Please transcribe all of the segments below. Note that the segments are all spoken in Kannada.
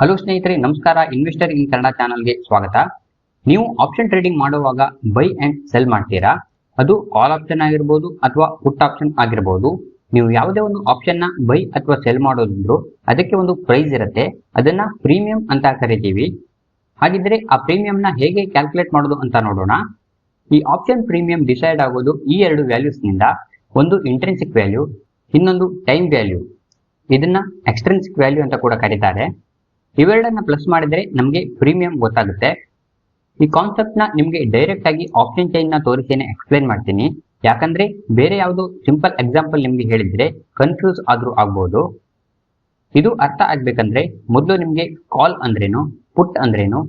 ಹಲೋ ಸ್ನೇಹಿತರೆ, ನಮಸ್ಕಾರ. ಇನ್ವೆಸ್ಟರ್ ಇನ್ ಕನ್ನಡ ಚಾನಲ್ಗೆ ಸ್ವಾಗತ. ನೀವು ಆಪ್ಷನ್ ಟ್ರೇಡಿಂಗ್ ಮಾಡುವಾಗ ಬೈ ಅಂಡ್ ಸೆಲ್ ಮಾಡ್ತೀರಾ? ಅದು ಕಾಲ್ ಆಪ್ಷನ್ ಆಗಿರ್ಬೋದು ಅಥವಾ ಪುಟ್ ಆಪ್ಷನ್ ಆಗಿರ್ಬೋದು. ನೀವು ಯಾವುದೇ ಒಂದು ಆಪ್ಷನ್ನ ಬೈ ಅಥವಾ ಸೆಲ್ ಮಾಡೋದಿದ್ರು ಅದಕ್ಕೆ ಒಂದು ಪ್ರೈಸ್ ಇರುತ್ತೆ. ಅದನ್ನ ಪ್ರೀಮಿಯಂ ಅಂತ ಕರಿತೀವಿ. ಹಾಗಿದ್ರೆ ಆ ಪ್ರೀಮಿಯಂ ನ ಹೇಗೆ ಕ್ಯಾಲ್ಕುಲೇಟ್ ಮಾಡೋದು ಅಂತ ನೋಡೋಣ. ಈ ಆಪ್ಷನ್ ಪ್ರೀಮಿಯಂ ಡಿಸೈಡ್ ಆಗೋದು ಈ ಎರಡು ವ್ಯಾಲ್ಯೂಸ್ನಿಂದ. ಒಂದು ಇಂಟ್ರೆನ್ಸಿಕ್ ವ್ಯಾಲ್ಯೂ ಇನ್ನೊಂದು ಟೈಮ್ ವ್ಯಾಲ್ಯೂ ಇದನ್ನ ಎಕ್ಸ್ಟ್ರೆನ್ಸಿಕ್ ವ್ಯಾಲ್ಯೂ ಅಂತ ಕೂಡ ಕರೀತಾರೆ. ಇವೆರಡನ್ನ ಪ್ಲಸ್ ಮಾಡಿದ್ರೆ ನಮಗೆ ಪ್ರೀಮಿಯಂ ಗೊತ್ತಾಗುತ್ತೆ. ಈ ಕಾನ್ಸೆಪ್ಟ್ನ ನಿಮಗೆ ಡೈರೆಕ್ಟ್ ಆಗಿ ಆಪ್ಷನ್ ಚೈನ್ನ ತೋರಿಸೇನೆ ಎಕ್ಸ್ಪ್ಲೈನ್ ಮಾಡ್ತೀನಿ. ಯಾಕಂದ್ರೆ ಬೇರೆ ಯಾವುದು ಸಿಂಪಲ್ ಎಕ್ಸಾಂಪಲ್ ನಿಮ್ಗೆ ಹೇಳಿದ್ರೆ ಕನ್ಫ್ಯೂಸ್ ಆದ್ರೂ ಆಗ್ಬೋದು. ಇದು ಅರ್ಥ ಆಗ್ಬೇಕಂದ್ರೆ ಮೊದಲು ನಿಮ್ಗೆ ಕಾಲ್ ಅಂದ್ರೇನು ಪುಟ್ ಅಂದ್ರೇನು,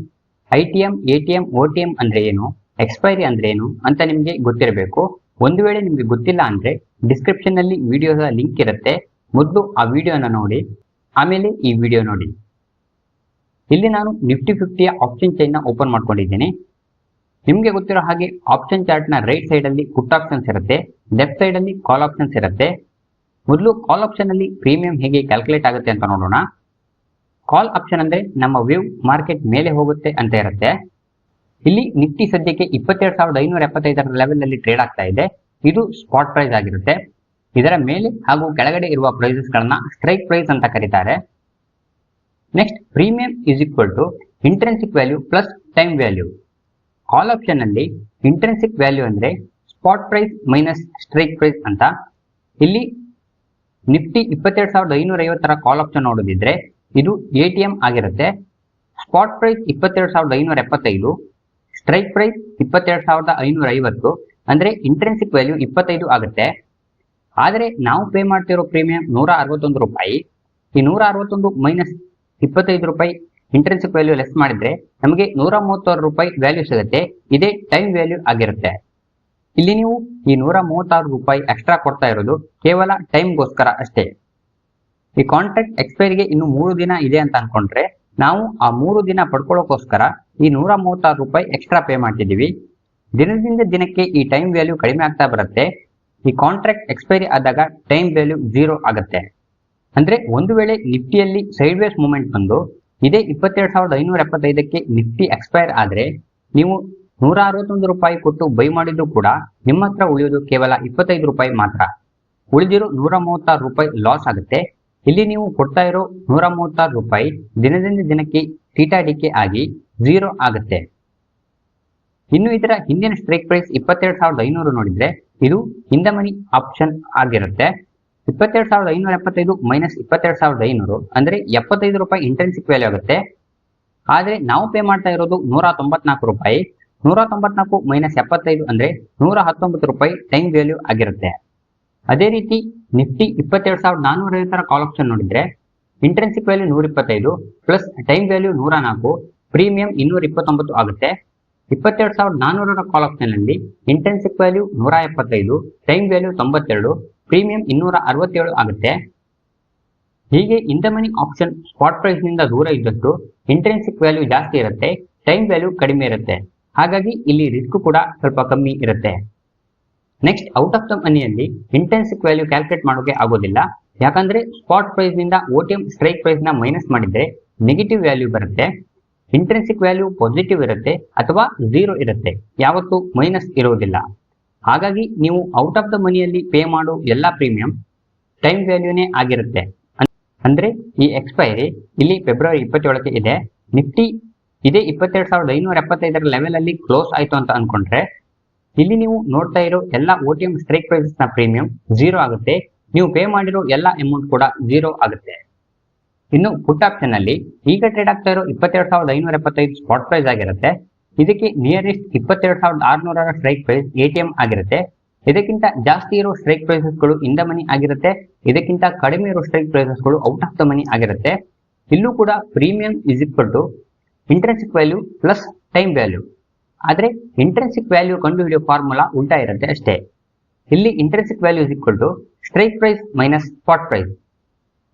I T M, A T M O T M ಅಂದ್ರೆ ಏನು ಎಕ್ಸ್ಪೈರಿ ಅಂದ್ರೆ ಏನು ಅಂತ ನಿಮ್ಗೆ ಗೊತ್ತಿರಬೇಕು. ಒಂದು ವೇಳೆ ನಿಮ್ಗೆ ಗೊತ್ತಿಲ್ಲ ಅಂದ್ರೆ ಡಿಸ್ಕ್ರಿಪ್ಷನ್ನಲ್ಲಿ ವಿಡಿಯೋದ ಲಿಂಕ್ ಇರುತ್ತೆ. ಮೊದಲು ಆ ವಿಡಿಯೋನ ನೋಡಿ, ಆಮೇಲೆ ಈ ವಿಡಿಯೋ ನೋಡಿ. ಇಲ್ಲಿ ನಾನು ನಿಫ್ಟಿ ಫಿಫ್ಟಿಯ ಆಪ್ಷನ್ ಚೈನ್ನ ಓಪನ್ ಮಾಡ್ಕೊಂಡಿದ್ದೀನಿ. ನಿಮಗೆ ಗೊತ್ತಿರೋ ಹಾಗೆ ಆಪ್ಷನ್ ಚಾರ್ಟ್ನ ರೈಟ್ ಸೈಡ್ ಅಲ್ಲಿ ಪುಟ್ ಆಪ್ಷನ್ಸ್ ಇರುತ್ತೆ ಲೆಫ್ಟ್ ಸೈಡ್ ಅಲ್ಲಿ ಕಾಲ್ ಆಪ್ಷನ್ಸ್ ಇರುತ್ತೆ. ಮೊದಲು ಕಾಲ್ ಆಪ್ಷನ್ ಅಲ್ಲಿ ಪ್ರೀಮಿಯಂ ಹೇಗೆ ಕ್ಯಾಲ್ಕುಲೇಟ್ ಆಗುತ್ತೆ ಅಂತ ನೋಡೋಣ. ಕಾಲ್ ಆಪ್ಷನ್ ಅಂದ್ರೆ ನಮ್ಮ ವ್ಯೂ ಮಾರ್ಕೆಟ್ ಮೇಲೆ ಹೋಗುತ್ತೆ ಅಂತ ಇರುತ್ತೆ. ಇಲ್ಲಿ ನಿಫ್ಟಿ ಸದ್ಯಕ್ಕೆ ಇಪ್ಪತ್ತೆರಡು ಸಾವಿರದ ಐನೂರ ಎಪ್ಪತ್ತೈದರ ಲೆವೆಲ್ ಅಲ್ಲಿ ಟ್ರೇಡ್ ಆಗ್ತಾ ಇದೆ. ಇದು ಸ್ಪಾಟ್ ಪ್ರೈಸ್ ಆಗಿರುತ್ತೆ. ಇದರ ಮೇಲೆ ಹಾಗೂ ಕೆಳಗಡೆ ಇರುವ ಪ್ರೈಸಸ್ ಗಳನ್ನ ಸ್ಟ್ರೈಕ್ ಪ್ರೈಸ್ ಅಂತ ಕರೀತಾರೆ. Next premium is equal to intrinsic value plus time value call option ಅಲ್ಲಿ ಇಂಟ್ರೆನ್ಸಿಕ್ ವ್ಯಾಲ್ಯೂ ಅಂದ್ರೆ spot price minus strike price ಅಂತ. ಇಲ್ಲಿ ನಿಫ್ಟಿ ಇಪ್ಪತ್ತೆರಡು ಸಾವಿರದ ಐನೂರ ಐವತ್ತರ ಕಾಲ್ ಆಪ್ಷನ್ ನೋಡೋದಿದ್ರೆ ಇದು ಎ ಟಿ ಎಂ ಆಗಿರುತ್ತೆ. ಸ್ಪಾಟ್ ಪ್ರೈಸ್ ಇಪ್ಪತ್ತೆರಡು ಸಾವಿರದ ಐನೂರ ಎಪ್ಪತ್ತೈದು ಸ್ಟ್ರೈಕ್ ಪ್ರೈಸ್ ಇಪ್ಪತ್ತೆರಡು ಸಾವಿರದ ಐನೂರ ಐವತ್ತು ಅಂದ್ರೆ ಇಂಟ್ರೆನ್ಸಿಕ್ ವ್ಯಾಲ್ಯೂ ಇಪ್ಪತ್ತೈದು ಆಗುತ್ತೆ. ಆದರೆ ನಾವು ಪೇ ಮಾಡ್ತಿರೋ ಪ್ರೀಮಿಯಂ ನೂರ ಅರವತ್ತೊಂದು ರೂಪಾಯಿ. ಈ ನೂರ ಅರವತ್ತೊಂದು ಮೈನಸ್ ಇಪ್ಪತ್ತೈದು ರೂಪಾಯಿ ಇಂಟ್ರೆನ್ಸಿಕ್ ವ್ಯಾಲ್ಯೂ ಲೆಸ್ ಮಾಡಿದ್ರೆ ನಮಗೆ ನೂರ ಮೂವತ್ತಾರು ರೂಪಾಯಿ ವ್ಯಾಲ್ಯೂ ಸಿಗುತ್ತೆ. ಇದೇ ಟೈಮ್ ವ್ಯಾಲ್ಯೂ ಆಗಿರುತ್ತೆ. ಇಲ್ಲಿ ನೀವು ಈ ನೂರ ಮೂವತ್ತಾರು ರೂಪಾಯಿ ಎಕ್ಸ್ಟ್ರಾ ಕೊಡ್ತಾ ಇರೋದು ಕೇವಲ ಟೈಮ್ಗೋಸ್ಕರ ಅಷ್ಟೇ. ಈ ಕಾಂಟ್ರಾಕ್ಟ್ ಎಕ್ಸ್ಪೈರಿಗೆ ಇನ್ನು ಮೂರು ದಿನ ಇದೆ ಅಂತ ಅನ್ಕೊಂಡ್ರೆ ನಾವು ಆ ಮೂರು ದಿನ ಪಡ್ಕೊಳ್ಳೋಕೋಸ್ಕರ ಈ ನೂರ ಮೂವತ್ತಾರು ರೂಪಾಯಿ ಎಕ್ಸ್ಟ್ರಾ ಪೇ ಮಾಡ್ತಿದ್ದೀವಿ. ದಿನದಿಂದ ದಿನಕ್ಕೆ ಈ ಟೈಮ್ ವ್ಯಾಲ್ಯೂ ಕಡಿಮೆ ಆಗ್ತಾ ಬರುತ್ತೆ. ಈ ಕಾಂಟ್ರಾಕ್ಟ್ ಎಕ್ಸ್ಪೈರಿ ಆದಾಗ ಟೈಮ್ ವ್ಯಾಲ್ಯೂ ಜೀರೋ ಆಗುತ್ತೆ. ಅಂದ್ರೆ ಒಂದು ವೇಳೆ ನಿಫ್ಟಿಯಲ್ಲಿ ಸೈಡ್ ವೇಸ್ ಮೂವ್ಮೆಂಟ್ ಬಂದು ಇದೇ ಇಪ್ಪತ್ತೆರಡು ಸಾವಿರದ ಐನೂರ ಎಪ್ಪತ್ತೈದಕ್ಕೆ ನಿಫ್ಟಿ ಎಕ್ಸ್ಪೈರ್ ಆದ್ರೆ ನೀವು ನೂರ ಅರವತ್ತೊಂದು ರೂಪಾಯಿ ಕೊಟ್ಟು ಬೈ ಮಾಡಿದ್ರು ಕೂಡ ನಿಮ್ಮ ಹತ್ರ ಉಳಿಯೋದು ಕೇವಲ ಇಪ್ಪತ್ತೈದು ರೂಪಾಯಿ ಮಾತ್ರ. ಉಳಿದಿರೋ ನೂರ ಮೂವತ್ತಾರು ರೂಪಾಯಿ ಲಾಸ್ ಆಗುತ್ತೆ. ಇಲ್ಲಿ ನೀವು ಕೊಡ್ತಾ ಇರೋ ನೂರ ಮೂವತ್ತಾರು ರೂಪಾಯಿ ದಿನದಿಂದ ದಿನಕ್ಕೆ ಟೀಟಾ ಡಿಕೆ ಆಗಿ ಝೀರೋ ಆಗುತ್ತೆ. ಇನ್ನು ಇದರ ಹಿಂದಿನ ಸ್ಟ್ರೈಕ್ ಪ್ರೈಸ್ ಇಪ್ಪತ್ತೆರಡು ಸಾವಿರದ ಐನೂರು ನೋಡಿದ್ರೆ ಇದು ಹಿಂದಮನಿ ಆಪ್ಷನ್ ಆಗಿರುತ್ತೆ. ಇಪ್ಪತ್ತೆರಡು ಸಾವಿರದ ಐನೂರ ಎಪ್ಪತ್ತೈದು ಮೈನಸ್ ಇಪ್ಪತ್ತೆರಡು ಸಾವಿರದ ಐನೂರು, ಅಂದ್ರೆ ಎಪ್ಪತ್ತೈದು ರೂಪಾಯಿ ಇಂಟೆನ್ಸಿಕ್ ವ್ಯಾಲ್ಯೂ ಆಗುತ್ತೆ. ಆದರೆ ನಾವು ಪೇ ಮಾಡ್ತಾ ಇರೋದು ನೂರ ತೊಂಬತ್ನಾಲ್ಕು ರೂಪಾಯಿ. ನೂರ ತೊಂಬತ್ನಾಲ್ಕು ಮೈನಸ್ ಎಪ್ಪತ್ತೈದು ಅಂದ್ರೆ ನೂರ ಹತ್ತೊಂಬತ್ತು ರೂಪಾಯಿ ಟೈಮ್ ವ್ಯಾಲ್ಯೂ ಆಗಿರುತ್ತೆ. ಅದೇ ರೀತಿ ನಿಫ್ಟಿ ಇಪ್ಪತ್ತೆರಡು ಸಾವಿರದ ನಾನ್ನೂರ ಐವತ್ತರ ಕಾಲ್ ಆಪ್ಷನ್ ನೋಡಿದ್ರೆ ಇಂಟ್ರೆನ್ಸಿಕ್ ವ್ಯಾಲ್ಯೂ ನೂರ ಇಪ್ಪತ್ತೈದು ಪ್ಲಸ್ ಟೈಮ್ ವ್ಯಾಲ್ಯೂ ನೂರ ನಾಲ್ಕು ಪ್ರೀಮಿಯಂ ಇನ್ನೂರ ಇಪ್ಪತ್ತೊಂಬತ್ತು ಆಗುತ್ತೆ. ಇಪ್ಪತ್ತೆರಡು ಸಾವಿರದ ನಾನ್ನೂರರ ಕಾಲ್ ಆಪ್ಷನ್ ಅಲ್ಲಿ ಇಂಟೆನ್ಸಿಕ್ ವ್ಯಾಲ್ಯೂ ನೂರ ಎಪ್ಪತ್ತೈದು ಟೈಮ್ ವ್ಯಾಲ್ಯೂ ತೊಂಬತ್ತೆರಡು ಪ್ರೀಮಿಯಂ ಇನ್ನೂರ ಅರವತ್ತೇಳು ಆಗುತ್ತೆ. ಹೀಗೆ ಇನ್ ಮನಿ ಆಪ್ಷನ್ ಸ್ಪಾಟ್ ಪ್ರೈಸ್ನಿಂದ ದೂರ ಇದ್ದಷ್ಟು ಇಂಟ್ರೆನ್ಸಿಕ್ ವ್ಯಾಲ್ಯೂ ಜಾಸ್ತಿ ಇರುತ್ತೆ ಟೈಮ್ ವ್ಯಾಲ್ಯೂ ಕಡಿಮೆ ಇರುತ್ತೆ. ಹಾಗಾಗಿ ಇಲ್ಲಿ ರಿಸ್ಕ್ ಕೂಡ ಸ್ವಲ್ಪ ಕಮ್ಮಿ ಇರುತ್ತೆ. ನೆಕ್ಸ್ಟ್ ಔಟ್ ಆಫ್ ದ ಮನಿಯಲ್ಲಿ ಇಂಟೆನ್ಸಿಕ್ ವ್ಯಾಲ್ಯೂ ಕ್ಯಾಲ್ಕುಲೇಟ್ ಮಾಡೋಕೆ ಆಗೋದಿಲ್ಲ. ಯಾಕಂದ್ರೆ ಸ್ಪಾಟ್ ಪ್ರೈಸ್ನಿಂದ ಟಿ ಎಂ ಸ್ಟ್ರೈಕ್ ಪ್ರೈಸ್ನ ಮೈನಸ್ ಮಾಡಿದ್ರೆ ನೆಗೆಟಿವ್ ವ್ಯಾಲ್ಯೂ ಬರುತ್ತೆ. ಇಂಟ್ರೆನ್ಸಿಕ್ ವ್ಯಾಲ್ಯೂ ಪಾಸಿಟಿವ್ ಇರುತ್ತೆ ಅಥವಾ ಝೀರೋ ಇರುತ್ತೆ. ಯಾವತ್ತು ಮೈನಸ್ ಇರುವುದಿಲ್ಲ ಹಾಗಾಗಿ ನೀವು ಔಟ್ ಆಫ್ ದ ಮನಿಯಲ್ಲಿ ಪೇ ಮಾಡೋ ಎಲ್ಲಾ ಪ್ರೀಮಿಯಂ ಟೈಮ್ ವ್ಯಾಲ್ಯೂನೇ ಆಗಿರುತ್ತೆ. ಅಂದ್ರೆ ಈ ಎಕ್ಸ್ಪೈರಿ ಇಲ್ಲಿ ಫೆಬ್ರವರಿ ಇಪ್ಪತ್ತೇಳಕ್ಕೆ ಇದೆ. ನಿಫ್ಟಿ ಇದೇ ಇಪ್ಪತ್ತೆರಡು ಸಾವಿರದ ಐನೂರ ಎಪ್ಪತ್ತೈದರ ಲೆವೆಲಲ್ಲಿ ಕ್ಲೋಸ್ ಆಯ್ತು ಅಂತ ಅನ್ಕೊಂಡ್ರೆ ಇಲ್ಲಿ ನೀವು ನೋಡ್ತಾ ಇರೋ ಎಲ್ಲ ಓ ಟಿ ಎಂ ಸ್ಟ್ರೈಕ್ ಪ್ರೈಸಸ್ನ ಪ್ರೀಮಿಯಂ ಝೀರೋ ಆಗುತ್ತೆ. ನೀವು ಪೇ ಮಾಡಿರೋ ಎಲ್ಲ ಅಮೌಂಟ್ ಕೂಡ ಝೀರೋ ಆಗುತ್ತೆ. ಇನ್ನು ಪುಟ್ ಆಪ್ಷನ್ ಅಲ್ಲಿ ಈಗ ಟ್ರೇಡ್ ಆಗ್ತಾ ಇರೋ ಇಪ್ಪತ್ತೆರಡು ಸಾವಿರದ ಐನೂರ ಎಪ್ಪತ್ತೈದು ಸ್ಪಾಟ್ ಪ್ರೈಸ್ ಆಗಿರುತ್ತೆ. ಇದಕ್ಕೆ ನಿಯರೆಸ್ಟ್ ಇಪ್ಪತ್ತೆರಡು ಸಾವಿರದ ಆರುನೂರರ ಸ್ಟ್ರೈಕ್ ಪ್ರೈಸ್ ಎಟಿಎಂ ಆಗಿರುತ್ತೆ. ಇದಕ್ಕಿಂತ ಜಾಸ್ತಿ ಇರೋ ಸ್ಟ್ರೈಕ್ ಪ್ರೈಸಸ್ಗಳು ಇನ್ ದ ಮನಿ ಆಗಿರುತ್ತೆ. ಇದಕ್ಕಿಂತ ಕಡಿಮೆ ಇರೋ ಸ್ಟ್ರೈಕ್ ಪ್ರೈಸಸ್ಗಳು ಔಟ್ ಆಫ್ ದ ಮನಿ ಆಗಿರುತ್ತೆ. ಇಲ್ಲೂ ಕೂಡ premium is equal to intrinsic value plus time value ಆದ್ರೆ ಇಂಟ್ರೆನ್ಸಿಕ್ ವ್ಯಾಲ್ಯೂ ಕಂಡುಹಿಡಿಯೋ ಫಾರ್ಮುಲಾ ಉಲ್ಟಾ ಇರುತ್ತೆ ಅಷ್ಟೇ. ಇಲ್ಲಿ intrinsic value is equal to strike price minus spot price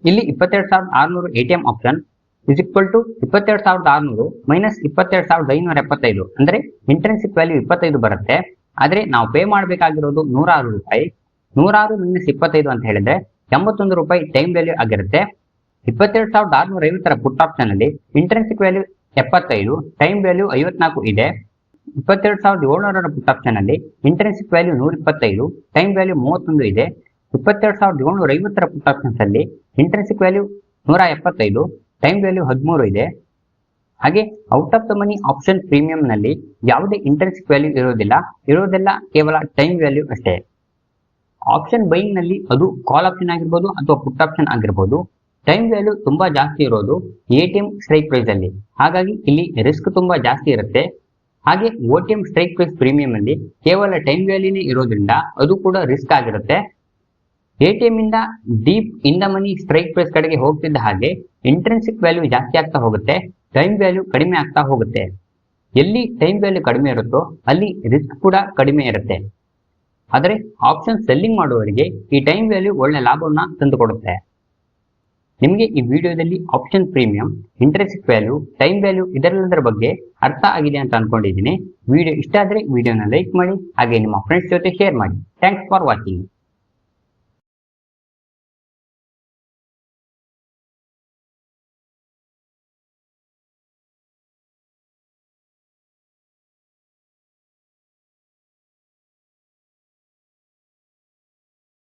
ಇಲ್ಲಿ ಇಪ್ಪತ್ತೆರಡು ಸಾವಿರದ ಆರುನೂರು ATM option is equal to ಇಪ್ಪತ್ತೆರಡು ಸಾವಿರದ ಆರುನೂರು ಮೈನಸ್ ಇಪ್ಪತ್ತೆರಡು ಸಾವಿರದ ಐನೂರ ಎಪ್ಪತ್ತೈದು. ಅಂದ್ರೆ ಇಂಟ್ರೆನ್ಸಿಕ್ ವ್ಯಾಲ್ಯೂ ಇಪ್ಪತ್ತೈದು ಬರುತ್ತೆ. ಆದರೆ ನಾವು ಪೇ ಮಾಡಬೇಕಾಗಿರೋದು ನೂರಾರು ರೂಪಾಯಿ. ನೂರಾರು ಮೈನಸ್ ಇಪ್ಪತ್ತೈದು ಅಂತ ಹೇಳಿದ್ರೆ ಎಂಬತ್ತೊಂದು ರೂಪಾಯಿ ಟೈಮ್ ವ್ಯಾಲ್ಯೂ ಆಗಿರುತ್ತೆ. ಇಪ್ಪತ್ತೆರಡು ಸಾವಿರದ ಆರುನೂರ ಐವತ್ತರ ಪುಟ್ ಆಪ್ಷನ್ ಅಲ್ಲಿ ಇಂಟ್ರೆನ್ಸಿಕ್ ವ್ಯಾಲ್ಯೂ ಎಪ್ಪತ್ತೈದು ಟೈಮ್ ವ್ಯಾಲ್ಯೂ ಐವತ್ನಾಲ್ಕು ಇದೆ. ಇಪ್ಪತ್ತೆರಡು ಸಾವಿರದ ಏಳ್ನೂರರ ಪುಟ್ ಆಪ್ಷನ್ ಅಲ್ಲಿ ಇಂಟ್ರೆನ್ಸಿಕ್ ವ್ಯಾಲ್ಯೂ ನೂರ ಇಪ್ಪತ್ತೈದು ಟೈಮ್ ವ್ಯಾಲ್ಯೂ ಮೂವತ್ತೊಂದು ಇದೆ. ಇಪ್ಪತ್ತೆರಡು ಸಾವಿರದ ಏಳ್ನೂರ ಐವತ್ತರ ಪುಟ್ ಆಪ್ಷನ್ಸ್ ಅಲ್ಲಿ ಇಂಟ್ರೆನ್ಸಿಕ್ ವ್ಯಾಲ್ಯೂ ನೂರ ಎಪ್ಪತ್ತೈದು ಟೈಮ್ ವ್ಯಾಲ್ಯೂ ಹದಿಮೂರು ಇದೆ. ಹಾಗೆ out of the money option premium ನಲ್ಲಿ ಯಾವುದೇ ಇಂಟ್ರೆಸ್ಟ್ ವ್ಯಾಲ್ಯೂ ಇರೋದಿಲ್ಲ ಇರೋದೆಲ್ಲ ಕೇವಲ ಟೈಮ್ ವ್ಯಾಲ್ಯೂ ಅಷ್ಟೇ. ಆಪ್ಷನ್ ಬೈಯಿಂಗ್ನಲ್ಲಿ ಅದು ಕಾಲ್ ಆಪ್ಷನ್ ಆಗಿರ್ಬೋದು ಅಥವಾ ಪುಟ್ ಆಪ್ಷನ್ ಆಗಿರ್ಬೋದು. ಟೈಮ್ ವ್ಯಾಲ್ಯೂ ತುಂಬಾ ಜಾಸ್ತಿ ಇರೋದು A T M strike price ಅಲ್ಲಿ. ಹಾಗಾಗಿ ಇಲ್ಲಿ ರಿಸ್ಕ್ ತುಂಬಾ ಜಾಸ್ತಿ ಇರುತ್ತೆ. ಹಾಗೆ O T M strike price premium ಅಲ್ಲಿ ಕೇವಲ ಟೈಮ್ ವ್ಯಾಲ್ಯೂನೇ ಇರೋದ್ರಿಂದ ಅದು ಕೂಡ ರಿಸ್ಕ್ ಆಗಿರುತ್ತೆ. ಎ ಟಿ ಎಂ ಇಂದ deep in the money strike price ಕಡೆಗೆ ಹೋಗ್ತಿದ್ದ ಹಾಗೆ ಇಂಟ್ರೆನ್ಸಿಕ್ ವ್ಯಾಲ್ಯೂ ಜಾಸ್ತಿ ಆಗ್ತಾ ಹೋಗುತ್ತೆ ಟೈಮ್ ವ್ಯಾಲ್ಯೂ ಕಡಿಮೆ ಆಗ್ತಾ ಹೋಗುತ್ತೆ. ಎಲ್ಲಿ ಟೈಮ್ ವ್ಯಾಲ್ಯೂ ಕಡಿಮೆ ಇರುತ್ತೋ ಅಲ್ಲಿ ರಿಸ್ಕ್ ಕೂಡ ಕಡಿಮೆ ಇರುತ್ತೆ. ಆದರೆ ಆಪ್ಷನ್ ಸೆಲ್ಲಿಂಗ್ ಮಾಡುವವರಿಗೆ ಈ ಟೈಮ್ ವ್ಯಾಲ್ಯೂ ಒಳ್ಳೆ ಲಾಭವನ್ನ ತಂದುಕೊಡುತ್ತೆ. ನಿಮಗೆ ಈ ವಿಡಿಯೋದಲ್ಲಿ option premium intrinsic value time value ಇದರೆಲ್ಲದರ ಬಗ್ಗೆ ಅರ್ಥ ಆಗಿದೆ ಅಂತ ಅನ್ಕೊಂಡಿದ್ದೀನಿ. ವಿಡಿಯೋ ಇಷ್ಟ ಆದರೆ ವಿಡಿಯೋನ ಲೈಕ್ ಮಾಡಿ, ಹಾಗೆ ನಿಮ್ಮ ಫ್ರೆಂಡ್ಸ್ ಜೊತೆ ಶೇರ್ ಮಾಡಿ. Thanks for watching